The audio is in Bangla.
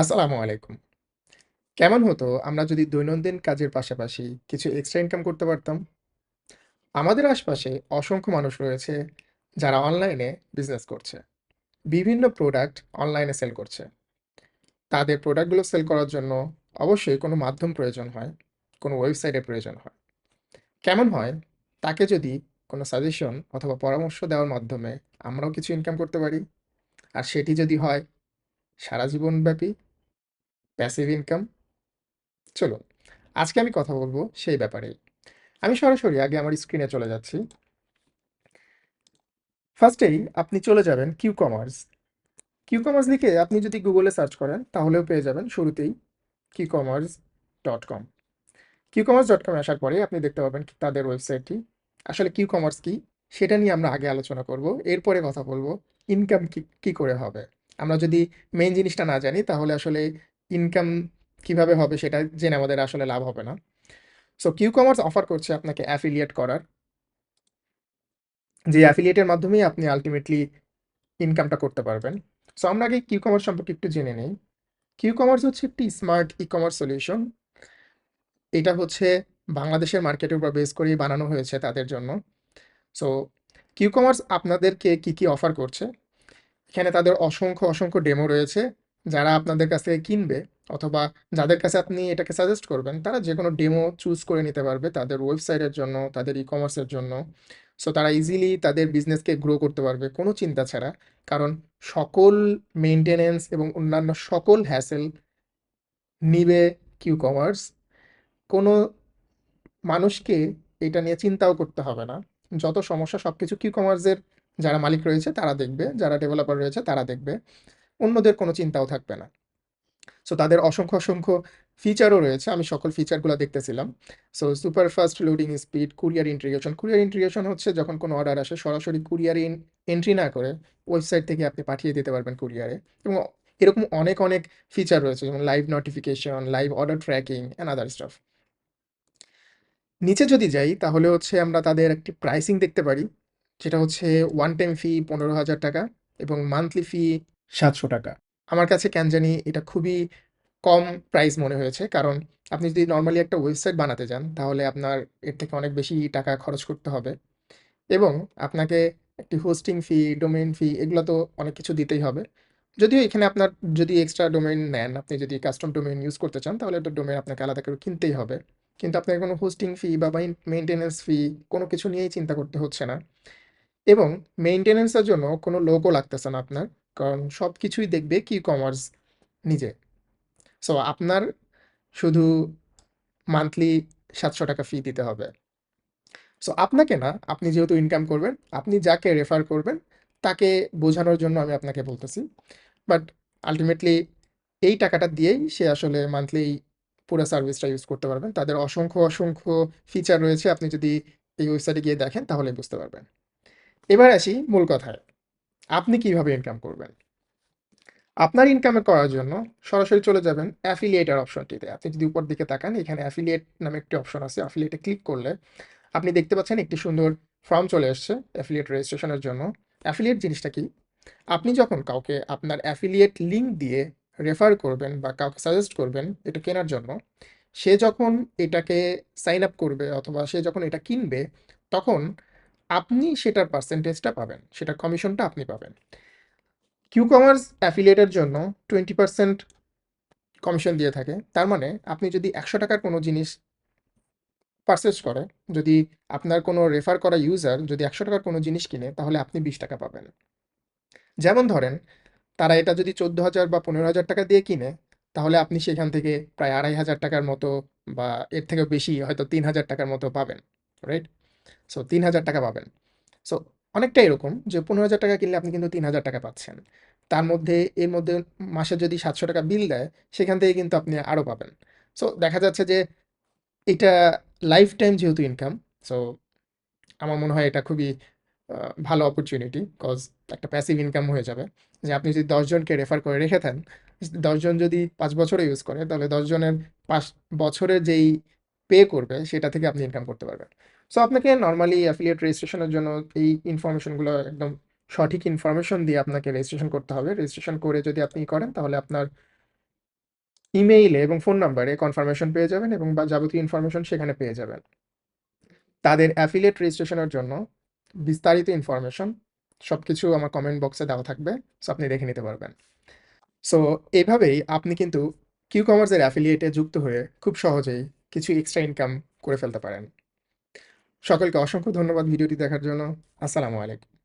আসসালামু আলাইকুম। কেমন হতো আমরা যদি দৈনন্দিন কাজের পাশাপাশি কিছু এক্সট্রা ইনকাম করতে পারতাম? আমাদের আশপাশে অসংখ্য মানুষ রয়েছে যারা অনলাইনে বিজনেস করছে। বিভিন্ন প্রোডাক্ট অনলাইনে সেল করছে। তাদের প্রোডাক্টগুলো সেল করার জন্য অবশ্যই কোনো মাধ্যম প্রয়োজন হয়, কোনো ওয়েবসাইটের প্রয়োজন হয়। কেমন হয় তাকে যদি কোনো সাজেশন অথবা পরামর্শ দেওয়ার মাধ্যমে আমরাও কিছু ইনকাম করতে পারি? আর সেটি যদি হয় সারা জীবনব্যাপী প্যাসিভ ইনকাম? চলুন, আজকে আমি কথা বলব সেই ব্যাপারেই। আমি সরাসরি আগে আমার স্ক্রিনে চলে যাচ্ছি। ফার্স্টেই আপনি চলে যাবেন কিউ কমার্স কিউ কমার্স লিখে আপনি যদি গুগলে সার্চ করেন তাহলেও পেয়ে যাবেন শুরুতেই Q commerce dot com Q commerce dot এ আসার পরে আপনি দেখতে পাবেন তাদের ওয়েবসাইটটি। আসলে কিউ কমার্স কি? সেটা নিয়ে আমরা আগে আলোচনা করব। এরপরে কথা বলব ইনকাম কি, কি করে হবে? আমরা যদি মেইন জিনিসটা না জানি তাহলে আসলে ইনকাম কীভাবে হবে সেটা জেনে আমাদের আসলে লাভ হবে না। সো কিউ কমার্স অফার করছে আপনাকে অ্যাফিলিয়েট করার। যে অ্যাফিলিয়েটের মাধ্যমেই আপনি আলটিমেটলি ইনকামটা করতে পারবেন। সো আমরা আগে কিউ কমার্স সম্পর্কে একটু জেনে নেই। কিউকমার্স হচ্ছে একটি স্মার্ট ই-কমার্স সলিউশন। এটা হচ্ছে বাংলাদেশের মার্কেটের উপর বেস করেই বানানো হয়েছে তাদের জন্য। সো কিউ কমার্স আপনাদেরকে কি, কি অফার করছে? এখানে তাদের অসংখ্য, অসংখ্য ডেমো রয়েছে। যারা আপনাদের কাছ থেকে কিনবে অথবা যাদের কাছে আপনি এটাকে সাজেস্ট করবেন তারা যে কোনো ডেমো চুজ করে নিতে পারবে তাদের ওয়েবসাইটের জন্য, তাদের ই-কমার্সের জন্য। সো তারা ইজিলি তাদের বিজনেসকে গ্রো করতে পারবে কোনো চিন্তা ছাড়া। কারণ সকল মেইনটেন্যান্স এবং অন্যান্য সকল হ্যাসেল নিবে কিউ কমার্স কোনো মানুষকে এটা নিয়ে চিন্তাও করতে হবে না। যত সমস্যা সবকিছু কিউকমার্সের যারা মালিক রয়েছে তারা দেখবে, যারা ডেভেলপার রয়েছে তারা দেখবে। অন্যদের কোনো চিন্তাও থাকবে না। সো তাদের অসংখ্য, অসংখ্য ফিচারও রয়েছে। আমি সকল ফিচারগুলা দেখতেছিলাম। So super fast loading speed, courier integration. Courier integration হচ্ছে যখন কোনো অর্ডার আসে সরাসরি কুরিয়ারে এন এন্ট্রি না করে ওয়েবসাইট থেকে আপনি পাঠিয়ে দিতে পারবেন কুরিয়ারে এবং এরকম অনেক, অনেক ফিচার রয়েছে যেমন live notification, live order tracking and other stuff. নিচে যদি যাই তাহলে হচ্ছে আমরা তাদের একটি প্রাইসিং দেখতে পারি। যেটা হচ্ছে ওয়ান টাইম ফি ৳১৫,০০০ এবং মান্থলি ফি ৳৭০০ আমার কাছে কেন জানি এটা খুবই কম প্রাইস মনে হয়েছে। কারণ আপনি যদি নর্মালি একটা ওয়েবসাইট বানাতে যান তাহলে আপনার এর থেকে অনেক বেশি টাকা খরচ করতে হবে এবং আপনাকে একটি হোস্টিং ফি, ডোমেইন ফি এগুলো তো অনেক কিছু দিতেই হবে। যদিও এখানে আপনার যদি এক্সট্রা ডোমেইন নেন, আপনি যদি কাস্টম ডোমেইন ইউজ করতে চান তাহলে একটা ডোমেইন আপনাকে আলাদা করে কিনতেই হবে। কিন্তু আপনাকে কোনো হোস্টিং ফি বা বাইন মেইনটেন্যান্স ফি কোনো কিছু নিয়েই চিন্তা করতে হচ্ছে না এবং মেইনটেন্যান্সের জন্য কোনো লোকও লাগতেছে না আপনার। কারণ সব কিছুই দেখবে কি কমার্স নিজে। সো আপনার শুধু মান্থলি ৳৭০০ ফি দিতে হবে। সো আপনাকে না, আপনি যেহেতু ইনকাম করবেন, আপনি যাকে রেফার করবেন তাকে বোঝানোর জন্য আমি আপনাকে বলতেছি। বাট আলটিমেটলি এই টাকাটা দিয়েই সে আসলে মান্থলি পুরো সার্ভিসটা ইউজ করতে পারবেন। তাদের অসংখ্য, অসংখ্য ফিচার রয়েছে। আপনি যদি এই ওয়েবসাইটে গিয়ে দেখেন তাহলেই বুঝতে পারবেন। এবার আসি মূল কথায়। আপনি কীভাবে ইনকাম করবেন? আপনার ইনকাম করার জন্য সরাসরি চলে যাবেন অ্যাফিলিয়েটার অপশনটিতে। আপনি যদি উপর দিকে তাকান এখানে অ্যাফিলিয়েট নামে একটি অপশন আছে। অ্যাফিলিয়েটে ক্লিক করলে আপনি দেখতে পাচ্ছেন একটি সুন্দর ফর্ম চলে এসছে অ্যাফিলিয়েট রেজিস্ট্রেশনের জন্য। অ্যাফিলিয়েট জিনিসটা কি? আপনি যখন কাউকে আপনার অ্যাফিলিয়েট লিঙ্ক দিয়ে রেফার করবেন বা কাউকে সাজেস্ট করবেন এটা কেনার জন্য, সে যখন এটাকে সাইন আপ করবে অথবা সে যখন এটা কিনবে তখন আপনি সেটার পার্সেন্টেজটা পাবেন। সেটার কমিশনটা আপনি পাবেন। কিউকমার্স অ্যাফিলিয়েটের জন্য 20% কমিশন দিয়ে থাকে। তার মানে আপনি যদি একশো টাকার কোনো জিনিস পারচেজ করে, যদি আপনার কোনো রেফার করা ইউজার যদি একশো টাকার কোনো জিনিস কিনে তাহলে আপনি ৳২০ পাবেন। যেমন ধরেন তারা এটা যদি ৳১৪,০০০ বা ৳১৫,০০০ দিয়ে কিনে তাহলে আপনি সেখান থেকে প্রায় আড়াই হাজার টাকার মতো বা এর থেকেও বেশি হয়তো তিন হাজার টাকার মতো পাবেন। রাইট? সো ৳৩,০০০ পাবেন। সো অনেকটা এরকম যে ৳১৫,০০০ কিনলে আপনি কিন্তু ৳৩,০০০ পাচ্ছেন। তার মধ্যে এর মধ্যে মাসে যদি ৳৭০০ বিল দেয় সেখান থেকে কিন্তু আপনি আরও পাবেন। সো দেখা যাচ্ছে যে এটা লাইফ টাইম যেহেতু ইনকাম সো আমার মনে হয় এটা খুবই ভালো অপরচুনিটি। কজ একটা প্যাসিভ ইনকাম হয়ে যাবে। যে আপনি যদি দশজনকে রেফার করে রেখে দেন, দশজন যদি ৫ বছরও ইউজ করে তাহলে ১০ জনের ৫ বছরের যেই পে করবে সেটা থেকে আপনি ইনকাম করতে পারবেন। সো আপনাকে নর্মালি অ্যাফিলিয়েট রেজিস্ট্রেশনের জন্য এই ইনফরমেশনগুলো একদম সঠিক ইনফরমেশন দিয়ে আপনাকে রেজিস্ট্রেশন করতে হবে। রেজিস্ট্রেশন করে যদি আপনি করেন, তাহলে আপনার ইমেইলে এবং ফোন নাম্বারে কনফার্মেশন পেয়ে যাবেন এবং বা যাবতীয় ইনফরমেশন সেখানে পেয়ে যাবেন। তাদের অ্যাফিলিয়েট রেজিস্ট্রেশনের জন্য বিস্তারিত ইনফরমেশন সব কিছু আমার কমেন্ট বক্সে দেওয়া থাকবে সো আপনি দেখে নিতে পারবেন। সো এভাবেই আপনি কিন্তু কিউ কমার্সের অ্যাফিলিয়েটে যুক্ত হয়ে খুব সহজেই কিছু এক্সট্রা ইনকাম করে ফেলতে পারেন। সকলকে অসংখ্য ধন্যবাদ ভিডিওটি দেখার জন্য। আসসালামু আলাইকুম।